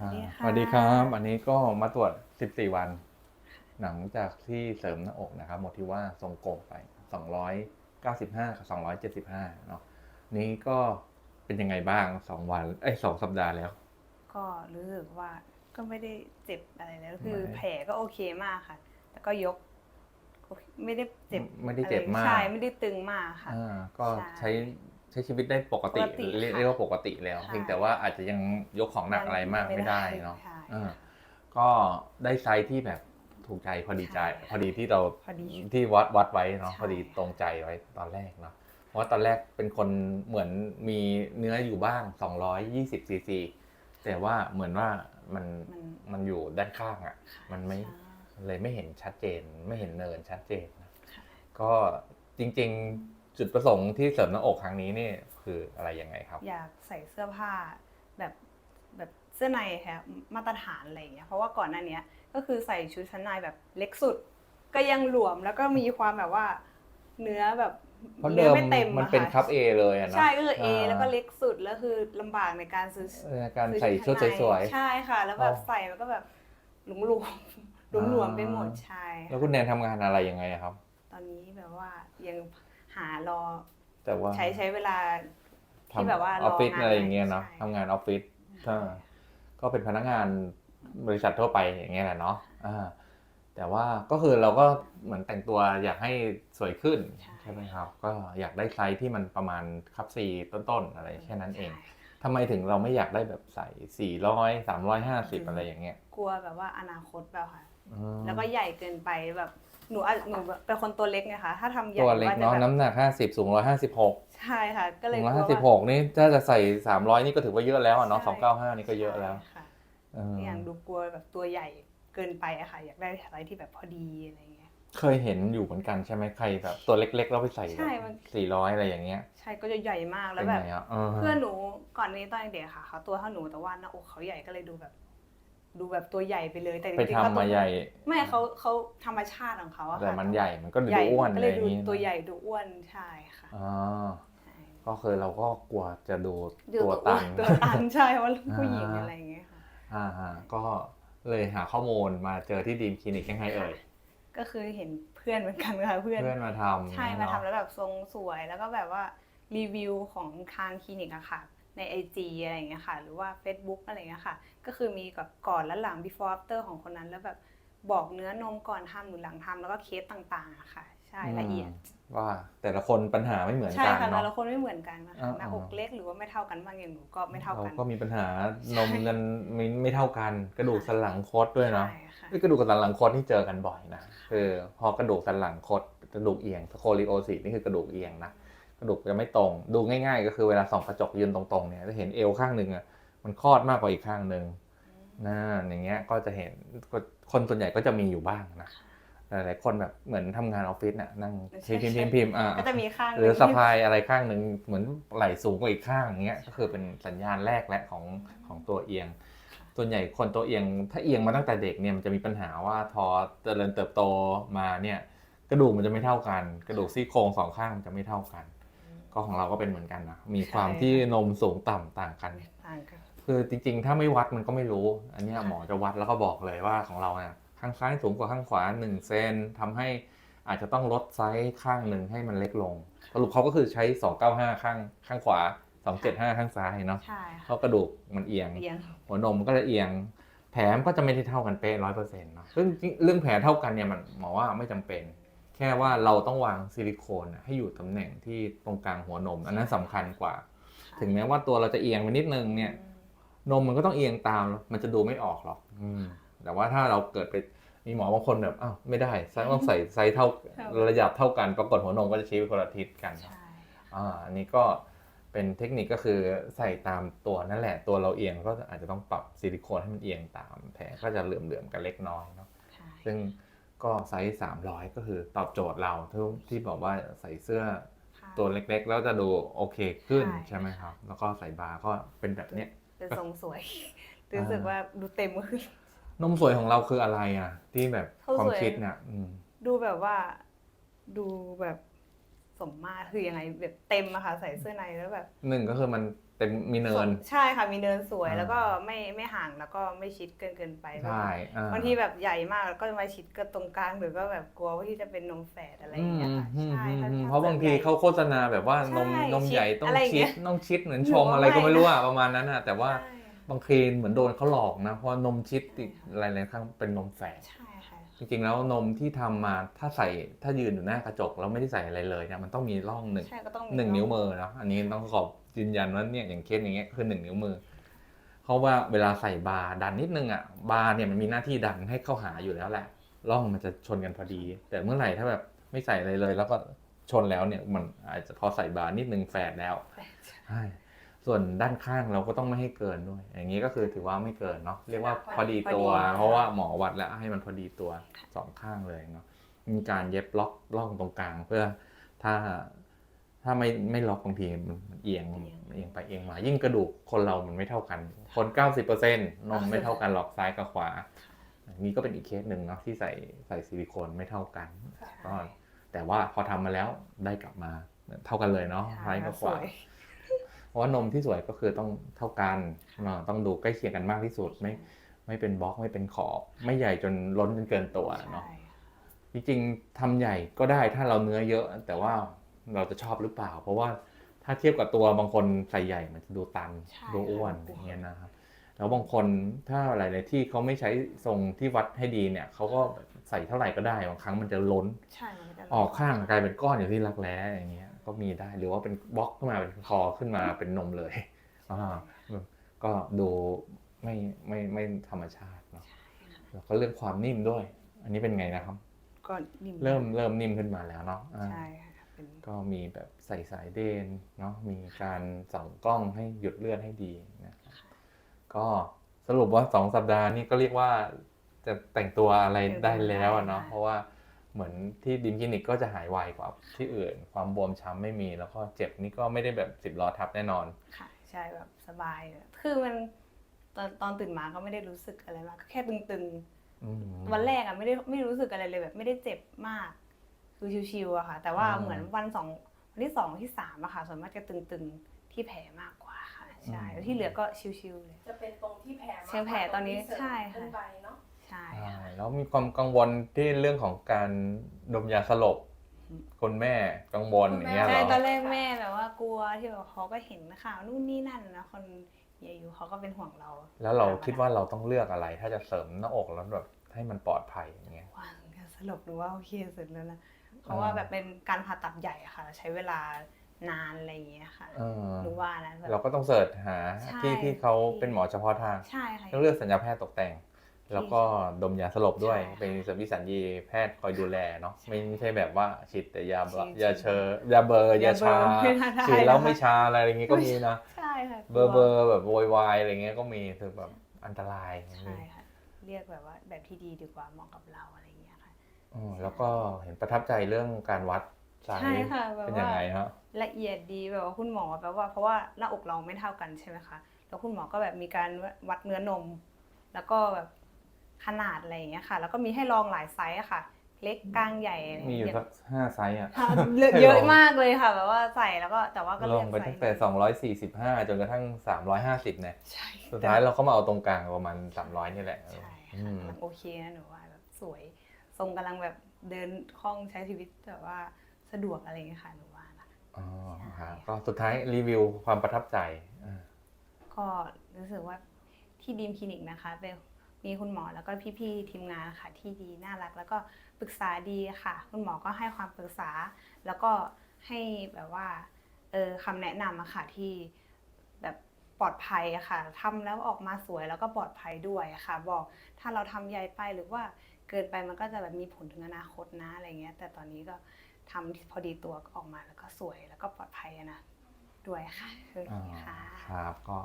อ่าสสวัวัสสดีดีคครัรับบอันนี้ก็มาตรวจ 14 วัน หลังจากที่เสริมหน้าอกนะครับหมดที่ว่าทรงกลมไป 295กับ275เนาะนี่ก็เป็นยังไงบ้าง 2 วันเอ้ย2สัปดาห์แล้ว ก็รู้สึกว่าก็ไม่ได้เจ็บอะไรแล้วคือไม่แผลก็โอเคมากค่ะแต่ก็ยกโอเคไม่ได้เจ็บไม่ได้เจ็บมากใช่ไม่ได้ตึงมากค่ะอ่าก็ใช่ ใช้ใช้ชีวิตได้ปกติปกติเรียกค่ะเรียกว่าปกติแล้วใช่เพียงแต่ว่าอาจจะยังยกของหนักอะไรมากไม่ไม่ได้ได้เนาะใช่อ่าก็ได้ไซส์ที่แบบถูกใจพอดีใจ ใช่พอดีที่เราพอดีที่วัดวัดไว้เนาะใช่ พอดีตรงใจไว้ตอนแรกเนาะเพราะว่าตอนแรกเป็นคนเหมือนมีเนื้ออยู่บ้าง 220ซีซีแต่ว่าเหมือนว่ามันมันมันอยู่ด้านข้างอะ่ะมันไม่ ใช่ เลยไม่เห็นชัดเจนไม่เห็นเนินชัดเจนนะค่ะ ก็จริงๆ จุดประสงค์ที่เสริมหน้าอกครั้งนี้นี่คืออะไรยังไงครับ อยากใส่เสื้อผ้าแบบแบบเสื้อในค่ะมาตรฐานอะไรอย่างเงี้ยเพราะว่าก่อนหน้าเนี้ยก็คือใส่ชุดชั้นในแบบเล็กสุด ก็ยังหลวมแล้วก็มีความแบบว่าเนื้อแบบเพราะนื้เดิอมไม่เต็มมันอะเป็นค่ะคัพเอเลยอะเนาะใช่ก็คือ A าแล้วก็เล็กสุดแล้วคือลำบากในการซื้อเออการซื้อใส่ชุดชั้นในสวยใช่ค่ะ แล้วแบบอ๋อใส่มันก็แบบหลวมหลวมหลวมหลวมๆไปหมดใช่ๆแล้วคุณแนนทำงานอะไรยังไงอะครับ ตอนนี้แบบว่ายัง หารอแต่ว่าใช้ใช้เวลาที่ทำแบบว่าออฟฟิศรองานอะไรอย่างเงี้ยเนาะใช่ทำงานออฟฟิศก็ก็เป็นพนักงานบริษัททั่วไปอย่างเงี้ยแหละเนาะอ่าแต่ว่าก็คือเราก็เหมือนแต่งตัวอยากให้สวยขึ้นใช่ใช่ไหมครับ ก็อยากได้ไซส์ที่มันประมาณคับซีต้นๆอะไรแค่นั้นเองใช่ทำไมถึงเราไม่อยากได้แบบใส่ 400 350 อะไรอย่างเงี้ย กลัวแบบว่าอนาคตแบบค่ะอืมแล้วก็ใหญ่เกินไปแบบ หนูอาจหนูแบบเป็นคนตัวเล็กไงคะถ้าทำใหญ่ตัวเล็กว่าจะเนาะแบบน้ำหนัก50สูง156ใช่ค่ะ ก็เลยสูงกลัวว่า156นี่ถ้าจะใส่300นี่ก็ถือว่าเยอะแล้วอะเนาะใช่295นี่ก็เยอะแล้วใช่ค่ะเอออย่างดูกลัวแบบตัวใหญ่เกินไปอะค่ะ อยากได้อะไรที่แบบพอดีอะไรเงี้ย เคยเห็นอยู่เหมือนกันใช่ไหมใครแบบตัวเล็กๆแล้วไปใส่ใช่มันสี่ร้อยอะไรอย่างเงี้ย ใช่ก็จะใหญ่มากแล้เป็วนแบบไงอะเพื่อนหนูก่อนนี้ตอนเด็กๆค่ะเขาตัวเท่าหนูแต่ว่าหน้าอกเขาใหญ่ก็เลยดูแบบ ดูแบบตัวใหญ่ไปเลย แต่จไปริงๆทำเขาตัวมาใหญ่ ไม่เขาเขาธรรมชาติของเขาอะค่ะแต่มันใหญ่มันก็ดูใหญ่อ้วนก็อะเลไรยอย่าดูงงี้ตัวใหญ่ดูอ้วนใช่ค่ะอ๋อใช่ก็คือเราก็กลัวจะดูดูตัวอ้ตัวนตัวตันใช่เพราะว่าผู้หญิงอ่า อะไรอย่างเงี้ยค่ะ อ่าฮะก็เลยหาข้อมูลมาเจอที่ดีมคลินิกยังไงเอ่ยก็คือเห็นเพื่อนเหมือนกันค่ะเพื่อน เพื่อนมาทำใช่มาทำเนาะแล้วแบบทรงสวยแล้วก็แบบว่ารีวิวของทางคลินิกอะค่ะ ใน IG อะไรอย่างเงี้ยค่ะ หรือว่า Facebook อะไรอย่างเงี้ยค่ะ ก็คือมีกับก่อนและหลัง before after ของคนนั้น แล้วแบบบอกเนื้อนมก่อนทำหรือหลังทำแล้วก็เคสต่างๆอะค่ะ ใช่ละเอียด ว่าแต่ละคนปัญหาไม่เหมือนใช่กันค่ะแต่เนาะ ละคนไม่เหมือนกันนะคะอ่าหน้าอกเล็กหรือว่าไม่เท่ากันบางอย่างหนูก็ไม่เท่าเรากัน ก็มีปัญหานมกันไม่ไม่เท่ากัน กระดูกสันหลังคดด้วยเนาะ ใช่ค่ะ กระดูกสันหลังคดนี่เจอกันบ่อยนะคือพอกระดูกสันหลังคดกระดูกเอียงสโคลิโอซิสนี่คือกระดูกเอียงนะก ระดูกจะไม่ตรง ดูง่าย ๆ ก็คือเวลาส่องกระจกยืนตรงๆเนี่ยจะเห็นเอวข้างหนึ่งอะมันคลอดมากกว่าอีกข้างหนึ่งนะอย่างเงี้ยก็จะเห็นก็คนส่วนใหญ่ก็จะมีอยู่บ้างนะหลายๆคนแบบเหมือนทำงานออฟฟิศน่ะนั่งใช่พิมพ์พิมพ์พิมพ์พิมพ์อ่าก็จะมีข้างหรือนึ่งสะพายอะไรข้างหนึ่งเหมือนไหล่สูงกว่าอีกข้างอย่างเงี้ยก็คือเป็นสัญญาณแรกแหละของของตัวเอียง ส่วนใหญ่คนตัวเอียง ถ้าเอียงมาตั้งแต่เด็กเนี่ยมันจะมีปัญหาว่าพอเจริญเติบโตมาเนี่ยกระดูกมันจะไม่เท่ากัน กระดูกซี่โครงสองข้างมันจะไม่เท่ากัน ก็ของเราก็เป็นเหมือนกันนะ มีความที่นมสูงต่ำต่างกันต่างกันคือจริงๆ ถ้าไม่วัดมันก็ไม่รู้ อันเนี้ยหมอจะวัดแล้วก็บอกเลยว่าของเราเนี่ยข้างซ้ายสูงกว่าข้างขวา1เซนทำให้อาจจะต้องลดไซส์ข้างหนึ่งให้มันเล็กลงสรุปเขาก็คือใช้ 295 ข้างข้างขวา 275 ข้างซ้ายเนาะใช่เพค่ะราะกระดูกมันเอียงเอียงหัวนมมันก็จะเอียง แผลมันก็จะไม่ได้เท่ากันเป๊ะร้อยเปอร์เซ็นต์เนาะซึ่งจริงเรื่องแผลเท่ากันเนี่ยมันหมอว่าไม่จำเป็น แค่ว่าเราต้องวางซิลิโคนอะให้อยู่ตำแหน่งที่ตรงกลางหัวนม อันนั้นสำคัญกว่า ถึงแม้ว่าตัวเราจะเอียงไปนิดนึงเนี่ย นมมันก็ต้องเอียงตาม มันจะดูไม่ออกหรอกอืมแต่ว่าถ้าเราเกิดไปมีหมอบางคนแบบอ้าวไม่ได้ไซส์ต้องใส่ไซส์เท่าเท่าระดับเท่ากันปรากฏหัวนมก็จะชี้ไปคนละทิศกันใช่อ่าอันนี้ก็เป็นเทคนิคก็คือใส่ตามตัวนั่นแหละ ตัวเราเอียงก็อาจจะต้องปรับซิลิโคนให้มันเอียงตามแผลก็จะเหลื่อมๆกันเล็กน้อยเนาะใช่ซึ่ง ก็ไซส์300 ก็คือตอบโจทย์เราที่ที่บอกว่าใส่เสื้อค่ะตัวเล็กๆ แล้วจะดูโอเคขึ้นใช่ใช่ไหมครับ แล้วก็ใส่บาร์ก็เป็นแบบเนี้ยเป็นทรงสวยรู้สึกว่าดูเต็มขึ้นนมสวยของเราคืออะไรอะ ที่แบบเขาความสวยคิดเนี่ยอืมดูแบบว่า ดูแบบ สมมาตรคือยังไงแบบเต็มอะค่ะ ใส่เสื้อในแล้วแบบหนึ่งก็คือมันเเป็นมีเนิน ใช่ค่ะมีเนินสวยอ่าแล้วก็ไม่ไม่ห่างแล้วก็ไม่ชิดเกินเกินไปใช่อ่บางทีแบบใหญ่มากแล้วก็มาชิดก็ตรงกลางหรือก็แบบกลัวว่าที่จะเป็นนมแฝดอะไรอย่างเงี้ยค่ะอืมใช่อืมค่อนอืมข้เพราะบางทีเขาโฆษณาแบบว่านมใช่นมใหญ่ต้องอะไรอย่างชิเงี้ดยต้องชิดเหมือนหนูชมว่าอะไรก็ไม่ไม่รู้นะอะประมาณนั้นอะแต่ว่าใช่บางทีเหมือนโดนเขาหลอกนะเพราะนมชิดอีกหลายๆครั้งเป็นนมแฝดใช่ค่ะ จริงๆแล้วนมที่ทำมาถ้าใส่ถ้ายืนอยู่หน้ากระจกแล้วไม่ได้ใส่อะไรเลยเนี่ยมันต้องมีร่องหนึ่งใช่ก็ต้องหนึ่งนิ้วมือเนาะอันนี้ต้องขอบยืนยันว่าเนี่ยอย่างเคสอย่างเงี้ยคือหนึ่งนิ้วมือเพราะว่าเวลาใส่บาร์ดันนิดนึงอะบาร์เนี่ยมันมีหน้าที่ดันให้เข้าหาอยู่แล้วแหละร่องมันจะชนกันพอดี แต่เมื่อไหร่ถ้าแบบไม่ใส่อะไรเลย แล้วก็ชนแล้วเนี่ยมันอาจจะพอใส่บาร์นิดนึงแฝดแล้วใช่ ส่วนด้านข้างเราก็ต้องไม่ให้เกินด้วย อย่างนี้ก็คือถือว่าไม่เกินเนาะเรียกว่าพอดีตัว เพราะว่าหมอวัดแล้วให้มันพอดีตัวสองข้างเลยเนาะมีการเย็บล็อกร่องตรงกลางเพื่อถ้าถ้าไม่ไม่ล็อกบางทีมันเอียงเอียงไปเอียงมา ยิ่งกระดูกคนเรามันไม่เท่ากัน คน 90%นมไม่เท่ากันหรอกซ้ายกับขวาอันนี้ก็เป็นอีกเคสหนึ่งเนาะที่ใส่ใส่ซิลิโคนไม่เท่ากันก็แต่ว่าพอทำมาแล้วได้กลับมาเท่ากันเลยเนาะซ้ายกับขวาสวยเพ ราะว่านมที่สวยก็คือต้องเท่ากันเนาะต้องดูใกล้เคียงกันมากที่สุดไม่ไม่เป็นบล็อกไม่เป็นขอบ ไม่ใหญ่จนล้นจนเกินตัวเนาะใช่จริงๆทำใหญ่ก็ได้ถ้าเราเนื้อเยอะ แต่ว่าเราจะชอบหรือเปล่า เพราะว่าถ้าเทียบกับตัวบางคนใส่ใหญ่มันจะดูตันใช่ดูอ้วนค่ะอย่างเงี้ยนะครับแล้วบางคนถ้าหลายๆที่เขาไม่ใช้ทรงที่วัดให้ดีเนี่ยเขาก็ใส่เท่าไหร่ก็ได้บางครั้งมันจะล้นใช่มันจะออกข้างกลายเป็นก้อนอยู่ที่รักแร้อย่างเงี้ย ก็มีได้ หรือว่าเป็นบล็อกขึ้นมาเป็นคอขึ้นมาเป็นนมเลยอ่าก็ดูไม่ไม่ไม่ธรรมชาติเนาะแล้วก็เรื่องความนิ่มด้วย อันนี้เป็นไงนะครับ ก็นิ่มเริ่มเริ่มนิ่มขึ้นมาแล้วเนาะอ่าใช่ค่ะเป็นก็มีแบบใส่สายเดนเนาะมีการส่องกล้องให้หยุดเลือดให้ดีนะครับก็สรุปว่าสองสัปดาห์นี่ก็เรียกว่าจะแต่งตัวอะไรได้แล้วอะเนาะเพราะว่า เหมือนที่ดิมคลินิกก็จะหายไวกว่าที่อื่น ความบวมช้ำไม่มี แล้วก็เจ็บนี่ก็ไม่ได้แบบสิบล้อทับแน่นอน ค่ะ ใช่แบบสบายเลยคือมันตอนตอนตื่นมาก็ไม่ได้รู้สึกอะไรมากก็แค่ตึงอืมๆวันแรกอะไม่ได้ไม่รู้สึกอะไรเลยแบบไม่ได้เจ็บมาก คือชิวๆอะค่ะ แต่ว่าอ่าเหมือนวันสองวันที่สองที่สามอะค่ะส่วนมากจะตึงๆที่แผลมากกว่าค่ะใช่แล้วที่เหลือก็ชิวๆเลยจะเป็นตรงที่แผลมากกว่าเชิงแผลตอนนี้รงที่เสริมใช่ค่ะ ขึ้นไปเนาะใช่ใช่ค่ะแล้วมีความกังวลที่เรื่องของการดมยาสลบคนแม่กังวลอย่างเงี้ยเหรใช่อ ตอนแรกแม่แบบว่ากลัวที่แบบเขาก็เห็นข่าวนู่นนี่นั่นนะคนเยอยู่เขาก็เป็นห่วงเราแล้วเราคิดว่าเราต้องเลือกอะไร ถ้าจะเสริมหน้าอกแล้วแบบให้มันปลอดภัยอย่างเงี้ย วางการสลบหรือว่าโอเคสุดแล้วนะเพราะว่าแบบเป็นการผ่าตัดใหญ่อะค่ะ ใช้เวลานานอะไรอย่างเงี้ยค่ะเออหรือว่านะแบบ เราก็ต้องเสิร์ชหาใช่ ที่ที่เขาเป็นหมอเฉพาะทางใช่ค่ะต้องเลือกสัญญาแพทย์ตกแต่ง แล้วก็ดมยาสลบด้วยใช่ค่ะเป็นสมิสัญญีแพทย์คอยดูแลเนาะไม่ไม่ใช่แบบว่าฉีดแต่ยาบฉีดยาเชอยาเบอร์ยาชาไม่น่าได้ฉีดแล้วนะคะไม่ชาอะไรอย่างงี้ก็มีนะใช่ค่ะเบอร์เบอร์แบบโวยวายอะไรเงี้ยก็มีคือแบบอันตรายใช่ค่ะเรียกแบบว่าแบบที่ดีดีกว่าเหมาะกับเราอะไรอย่างเงี้ยค่ะอืมแล้วก็เห็นประทับใจเรื่องการวัดไซส์ใช่ค่ะแบบเป็นยัว่างไงฮะละเอียดดีแบบว่าคุณหมอแบบว่าเพราะว่าหน้าอกเราไม่เท่ากันใช่ไหมคะแล้วคุณหมอก็แบบมีการวัดเนื้อนม แล้วก็แบบ ขนาดอะไรอย่างเงี้ยค่ะ แล้วก็มีให้ลองหลายไซส์อะค่ะ เล็กกลางใหญ่อะไรมีอยู่เงี้ยสักห้าไซส์อะค่ะเยอะเยอะมากเลยค่ะ แบบว่าใส่แล้วก็แต่ว่าก็ลเลือองกไปไซตั้งส์แต่สองร้อยสี่สิบห้าจนกระทั่งสามร้อยห้าสิบเนี่ยใช่สุดท้ายเราก็มาเอาตรงกลางประมาณสามร้อยนี่แหละใช่อืค่ะม กำลังโอเคนะหนูว่าแบบสวย ทรงกำลังแบบเดินคล่องใช้ชีวิตแบบว่าสะดวกอะไรอย่างเงี้ยค่ะหนูว่านะ อ๋อใช่ครับก็สุดท้ายรีวิวความประทับใจอ่า ก็รู้สึกว่าที่ดีมคลินิกนะคะเป็น มีคุณหมอแล้วก็พี่ๆทีมงานค่ะที่ดีน่ารัก แล้วก็ปรึกษาดีค่ะ คุณหมอก็ให้ความปรึกษา แล้วก็ให้แบบว่าเออคำแนะนำอะค่ะที่แบบปลอดภัยอะค่ะทำแล้วออกมาสวยแล้วก็ปลอดภัยด้วยอะค่ะ บอกถ้าเราทำใหญ่ไปหรือว่าเกินไปมันก็จะแบบมีผลถึงอนาคตนะอะไรเงี้ย แต่ตอนนี้ก็ทำพอดีตัวก็ออกมาแล้วก็สวยแล้วก็ปลอดภัยอะนะด้วยค่ะโอเคอ่าค่ะ ครับก็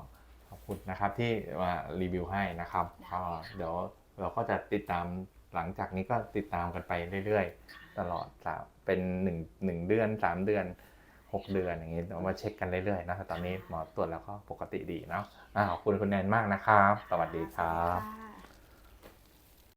ขอบคุณนะครับที่มารีวิวให้นะครับได้ก็ค่ะเดี๋ยวเราก็จะติดตามหลังจากนี้ก็ติดตามกันไปเรื่อยค่ะๆตลอดสามเป็นหนึ่งหนึ่งเดือนสามเดือนหกเดือนอย่างนี้เรามาเช็คกันเรื่อยๆนะครับตอนนี้หมอตรวจแล้วก็ปกติดีเนาะอ่าขอบคุณคุณแนนมากนะครับ สวัสดีครับสวัสดีค่ะ